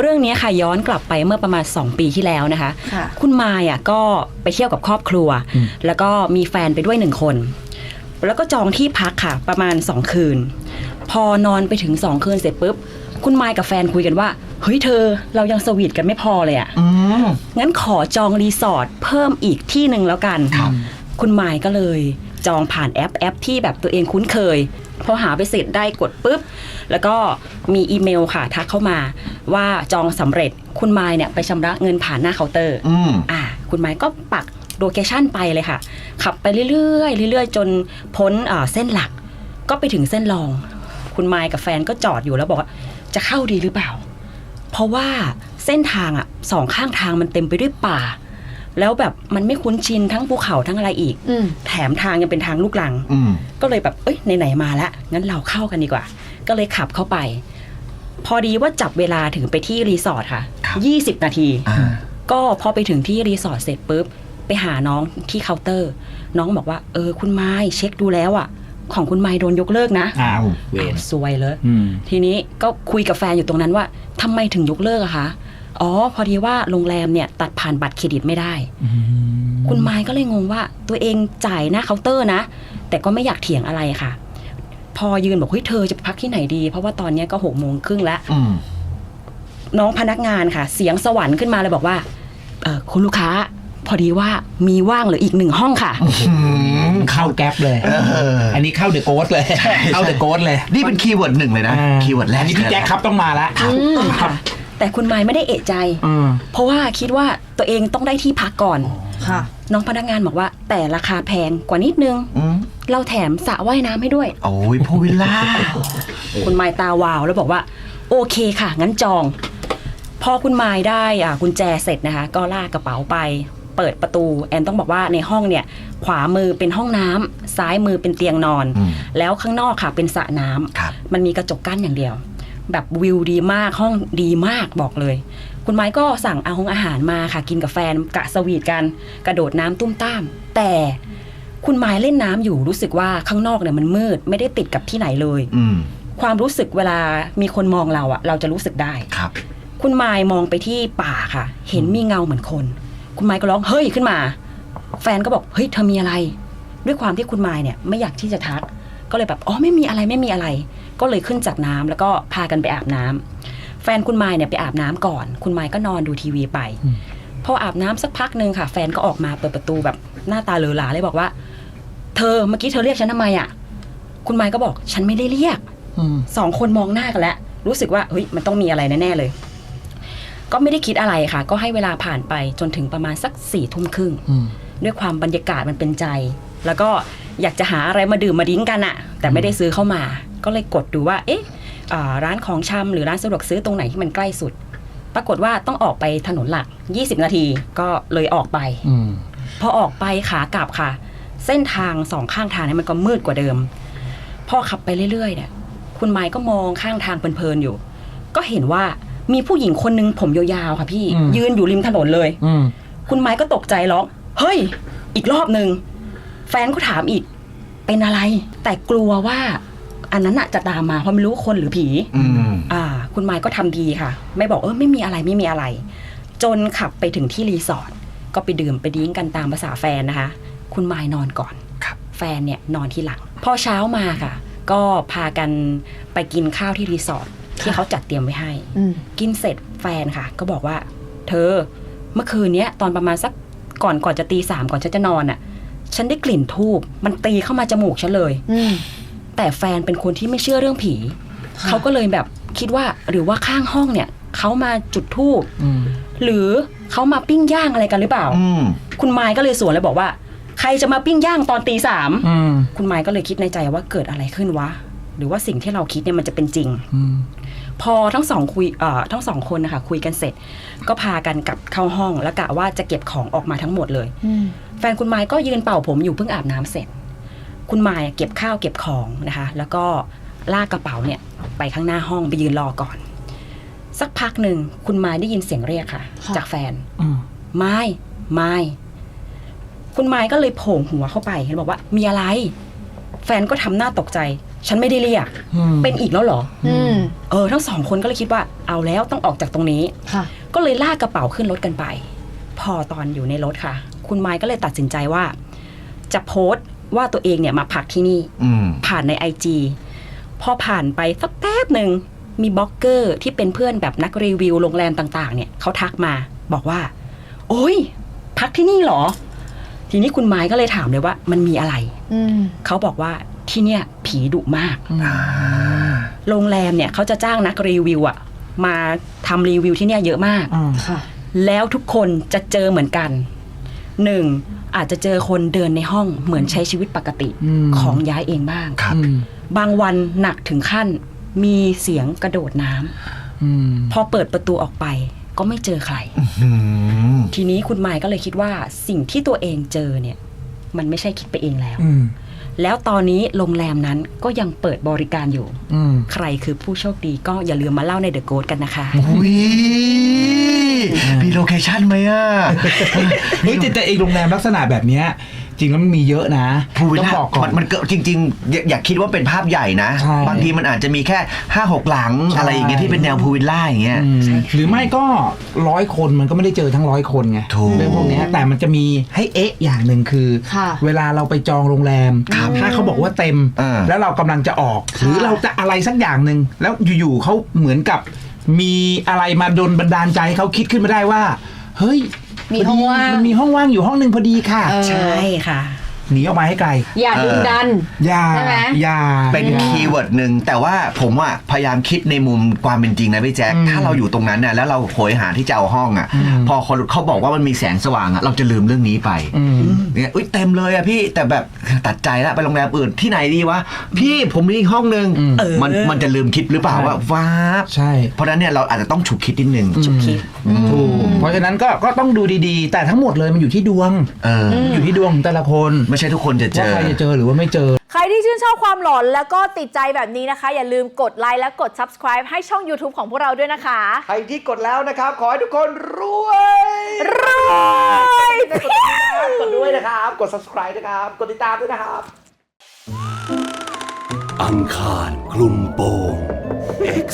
เรื่องนี้ค่ะย้อนกลับไปเมื่อประมาณ 2 ปีที่แล้วนะคะค่ะคุณมายอะก็ไปเที่ยวกับครอบครัวอืมแล้วก็มีแฟนไปด้วยหนึ่งคน แล้วก็จองที่พักค่ะ ประมาณ 2 คืน พอนอนไปถึง 2 คืนเสร็จปุ๊บ คุณมายกับแฟนคุยกันว่า เฮ้ยเธอเรายังสวีทกันไม่พอเลยอะอืมงั้นขอจองรีสอร์ทเพิ่มอีกที่หนึ่งแล้วกันครับคุณมายก็เลยจองผ่านแอปแอปที่แบบตัวเองคุ้นเคยพ อหาไปเสร็จได้กดปุ๊บ แล้วก็มีอีเมลค่ะทักเข้ามาว่าจองสำเร็จคุณมายเนี่ยไปชำระเงินผ่านหน้าเคาน์เตอร์อืมอ่า คุณไม้ก็ปักโลเคชันไปเลยค่ะ ขับไปเรื่อยๆเรื่อยๆ จนพ้นอ่าเส้นหลัก ก็ไปถึงเส้นรอง คุณไม้กับแฟนก็จอดอยู่แล้วบอกว่าจะเข้าดีหรือเปล่า เพราะว่าเส้นทางอะสองข้างทางมันเต็มไปด้วยป่า แล้วแบบมันไม่คุ้นชินทั้งภูเขาทั้งอะไรอีกอืมแถมทางยังเป็นทางลูกลังอืมก็เลยแบบเอ้ยไหนๆมาแล้วงั้นเราเข้ากันดีกว่า ก็เลยขับเข้าไป พอดีว่าจับเวลาถึงไปที่รีสอร์ทค่ะครับ20 นาทีอ่าก็พอไปถึงที่รีสอร์ทเสร็จปุ๊บ ไปหาน้องที่เคาน์เตอร์ น้องบอกว่า เออ คุณไม้เช็คดูแล้วอะของคุณไม้โดนยกเลิกนะอ้าวเวอ้ารวซวยเลยอืมทีนี้ก็คุยกับแฟนอยู่ตรงนั้นว่าทำไมถึงยกเลิกอะคะ อ๋อ พอดีว่าโรงแรมเนี่ยตัดผ่านบัตรเครดิตไม่ได้ คุณไม้ก็เลยงงว่า ตัวเองจ่ายหน้าเคาน์เตอร์นะ แต่ก็ไม่อยากเถียงอะไรค่ะ พอยืนบอกเฮ้ยเธอจะพักที่ไหนดี เพราะว่าตอนเนี้ยก็หกโมงครึ่งแล้วอืมน้องพนักงานค่ะ เสียงสวรรค์ขึ้นมาเลยบอกว่าเออคุณลูกค้า พอดีว่ามีว่างเหลืออีกหนึ่งห้องค่ะเข้าแก๊ปเลยเอออันนี้เข้าเดอะโกสเลยเข้าเดอะโกสเลย นี่เป็นคีย์เวิร์ดหนึ่งเลยนะคีย์เวิร์ดแรกอันนี้พี่แจ็คครับต้องมาละค่ะ แต่คุณไม้ไม่ได้เอะใจ อืม เพราะว่าคิดว่าตัวเองต้องได้ที่พักก่อน ค่ะ น้องพนักงานบอกว่า แต่ราคาแพงกว่านิดนึง อืมเราแถมสระว่ายน้ำให้ด้วย โอ้ยพูวิลล่า คุณไม้ตาวาวแล้วบอกว่า โอเคค่ะ งั้นจอง พอคุณไม้ได้อ่ากุญแจเสร็จนะคะ ก็ลากกระเป๋าไป เปิดประตู แอนต้องบอกว่าในห้องเนี่ย ขวามือเป็นห้องน้ำซ้ายมือเป็นเตียงนอน อืมแล้วข้างนอกค่ะเป็นสระน้ำครับ มันมีกระจกกั้นอย่างเดียว แบบวิวดีมากห้องดีมากบอกเลย คุณไม้ก็สั่งเอาของอาหารมาค่ะกินกับแฟนกะสวีทกัน กระโดดน้ำตุ้มต้าม แต่คุณไม้เล่นน้ำอยู่รู้สึกว่าข้างนอกเนี่ยมันมืดไม่ได้ติดกับที่ไหนเลยอืมความรู้สึกเวลามีคนมองเราอะเราจะรู้สึกได้ครับ คุณไม้มองไปที่ป่าค่ะ เห็นมีเงาเหมือนคน คุณไม้ก็ร้องเฮ้ยขึ้นมา แฟนก็บอกเฮ้ยเธอมีอะไร ด้วยความที่คุณไม้เนี่ยไม่อยากที่จะทัก ก็เลยแบบอ๋อไม่มีอะไรไม่มีอะไร ก็เลยขึ้นจากน้ำแล้วก็พากันไปอาบน้ำแฟนคุณไม้เนี่ยไปอาบน้ำก่อน คุณไม้ก็นอนดูทีวีไปอืมพออาบน้ำสักพักหนึ่งค่ะ แฟนก็ออกมาเปิดประตูแบบหน้าตาเหลือหลาเลยบอกว่า เธอเมื่อกี้เธอเรียกฉันทำไมอะคุณไม้ก็บอกฉันไม่ได้เรียกอืมสองคนมองหน้ากันแล้วรู้สึกว่าเฮ้ยมันต้องมีอะไรแน่ๆเลย ก็ไม่ได้คิดอะไรค่ะ ก็ให้เวลาผ่านไปจนถึงประมาณสักสี่ทุ่มครึ่งอืมด้วยความบรรยากาศมันเป็นใจ แล้วก็ อยากจะหาอะไรมาดื่มมาดิ้งกันอะแต่ไม่ได้ซื้อเข้ามา ก็เลยกดดูว่า เอ๊ะอ่าร้านของชำหรือร้านสะดวกซื้อตรงไหนที่มันใกล้สุด ปรากฏว่าต้องออกไปถนนหลัก 20 นาทีก็เลยออกไปอืมพอออกไปขากลับค่ะ เส้นทางสองข้างทางเนี่ยมันก็มืดกว่าเดิม พอขับไปเรื่อยๆเนี่ย คุณไมค์ก็มองข้างทางเพลินๆอยู่ ก็เห็นว่ามีผู้หญิงคนนึงผมยาวๆค่ะพี่อืมยืนอยู่ริมถนนเลยอืมคุณไม้ก็ตกใจร้องเฮ้ย อีกรอบหนึ่ง แฟนก็ถามอีก เป็นอะไร แต่กลัวว่า อันนั้นน่ะจะตามมาเพราะไม่รู้ว่าคนหรือผีอืมอ่า คุณไม้ก็ทำดีค่ะ ไม่บอกเออไม่มีอะไรไม่มีอะไร จนขับไปถึงที่รีสอร์ทก็ไปดื่มไปดิ้งกันตามภาษาแฟนนะคะ คุณไม้นอนก่อนครับแฟนเนี่ยนอนที่หลัง พอเช้ามาค่ะ ก็พากันไปกินข้าวที่รีสอร์ทที่เขาจัดเตรียมไว้ให้อืมกินเสร็จแฟนค่ะ ก็บอกว่า เธอ เมื่อคืนเนี้ยตอนประมาณสักก่อนก่อนจะตีสามก่อนฉันจะนอนอะ ฉันได้กลิ่นทูบมันตีเข้ามาจมูกฉันเลยอืมแต่แฟนเป็นคนที่ไม่เชื่อเรื่องผีค่ะเขาก็เลยแบบคิดว่าหรือว่าข้างห้องเนี่ยเขามาจุดทูบอืมหรือเขามาปิ้งย่างอะไรกันหรือเปล่าอืมคุณไมค์ก็เลยสวนเลยบอกว่า ใครจะมาปิ้งย่างตอนตีสามอืมคุณไมค์ก็เลยคิดในใจว่าเกิดอะไรขึ้นวะ หรือว่าสิ่งที่เราคิดเนี่ยมันจะเป็นจริงอืม พอทั้งสองคุยเอ่อทั้งสองคนนะคะคุยกันเสร็จ ก็พากันกลับเข้าห้องแล้วกะว่าจะเก็บของออกมาทั้งหมดเลยอืมแฟนคุณไม้ก็ยืนเป่าผมอยู่เพิ่งอาบน้ำเสร็จ คุณไม้เก็บข้าวเก็บของนะคะ แล้วก็ลากกระเป๋าเนี่ยไปข้างหน้าห้องไปยืนรอก่อน สักพักหนึ่งคุณไม้ได้ยินเสียงเรียกค่ะค่ะจากแฟนอืมไม้ไม้คุณไม้ก็เลยโผล่หัวเข้าไปเห็นบอกว่ามีอะไร แฟนก็ทำหน้าตกใจ ฉันไม่ได้เรียก อืม เป็นอีกแล้วเหรอ อืมเออ ทั้งสองคนก็เลยคิดว่าเอาแล้วต้องออกจากตรงนี้ ค่ะ ก็เลยลากกระเป๋าขึ้นรถกันไป พอตอนอยู่ในรถค่ะ คุณไมค์ก็เลยตัดสินใจว่า จะโพสต์ว่าตัวเองเนี่ยมาพักที่นี่ อืม ผ่านใน IG พอผ่านไปสักแป๊บหนึ่งมีบล็อกเกอร์ที่เป็นเพื่อนแบบนักรีวิวโรงแรมต่างๆ เนี่ยเขาทักมาบอกว่า โอ้ย พักที่นี่เหรอ ทีนี้คุณไม้ก็เลยถามเลยว่า มันมีอะไร อืมเขาบอกว่า ที่เนี่ยผีดุมากอ่าโรงแรมเนี่ยเขาจะจ้างนักรีวิวอะมาทำรีวิวที่เนี่ยเยอะมากอ่าค่ะแล้วทุกคนจะเจอเหมือนกันหนึ่งอาจจะเจอคนเดินในห้องเหมือนใช้ชีวิตปกติอืมของย้ายเองบ้างครับอืมบางวันหนักถึงขั้นมีเสียงกระโดดน้ำอืมพอเปิดประตูออกไปก็ไม่เจอใครอืมทีนี้คุณไมค์ก็เลยคิดว่าสิ่งที่ตัวเองเจอเนี่ย มันไม่ใช่คิดไปเองแล้วอืม แล้วตอนนี้โรงแรมนั้นก็ยังเปิดบริการอยู่อืมใครคือผู้โชคดีก็อย่าลืมมาเล่าในเดอะโก t กันนะคะอุ้ยมีโลเคชั่นไหมอะเฮ้ยแต่แต่ไอโรงแรมลักษณะแบบเนี้ย จริงแล้วมันมีเยอะนะพูวิลต้องล่าบอกก่อนมันมันเกิดจริงๆอย่าอย่าคิดว่าเป็นภาพใหญ่นะใช่บางทีมันอาจจะมีแค่ห้าหกหลังใช่อะไรอย่างเงี้ยที่เป็นแนวพูวิลล่าอย่างเงี้ยอืมหรือไม่ก็ร้อยคนมันก็ไม่ได้เจอทั้งร้อยคนไงถูกเรื่องพวกเนี้ยแต่มันจะมีให้เอ๊ะอย่างหนึ่งคือค่ะเวลาเราไปจองโรงแรมครับถ้าเขาบอกว่าเต็มอ่าแล้วเรากำลังจะออก หรือเราจะอะไรสักอย่างหนึ่งแล้วอยู่ๆเขาเหมือนกับมีอะไรมาดนบันดาลใจให้เขาคิดขึ้นมาได้ว่า เฮ้ย มีพดีห้องว่างมันมีห้องว่างอยู่ห้องหนึ่งพอดีค่ะเออใช่ค่ะ หนีออกมาให้ไกล อย่าดึงดัน อย่าใช่ไหม อย่าเป็นอย่า คีย์เวิร์ดหนึ่งแต่ว่าผมอะพยายามคิดในมุมความเป็นจริงนะพี่แจ๊คอืมถ้าเราอยู่ตรงนั้นน่ะแล้วเราโหยหาที่จะเอาห้องอะอืมพอคนเขาบอกว่ามันมีแสงสว่างอะเราจะลืมเรื่องนี้ไปอืม เนี่ยอุ้ยเต็มเลยอะพี่แต่แบบตัดใจแล้วไปโรงแรมอื่นที่ไหนดีวะพี่ผมมีอีกห้องหนึ่งอืมเออ มันมันจะลืมคิดหรือเปล่าใช่ว่าว้าบใช่ เพราะฉะนั้นเนี่ยเราอาจจะต้องฉุกคิดนิดนึงฉุกคิด ถูกเพราะฉะนั้นก็ก็ต้องดูดีๆ แต่ทั้งหมดเลยมันอยู่ที่ดวงเออออยู่ที่ดวงของแต่ละคน ไม่ใช่ทุกคนจะเจว่าอ ใครจะเจอหรือว่าไม่เจอ ใครที่ชื่นชอบความหลอนแล้วก็ติดใจแบบนี้นะคะ อย่าลืมกดไลค์และกด subscribe ให้ช่อง YouTube ของพวกเราด้วยนะคะ ใครที่กดแล้วนะครับ ขอให้ทุกคนรวยรวยกดด้วยนะครับ กด subscribe นะครับ กดติดตามด้วยนะครับ อังคารคลุมโปง X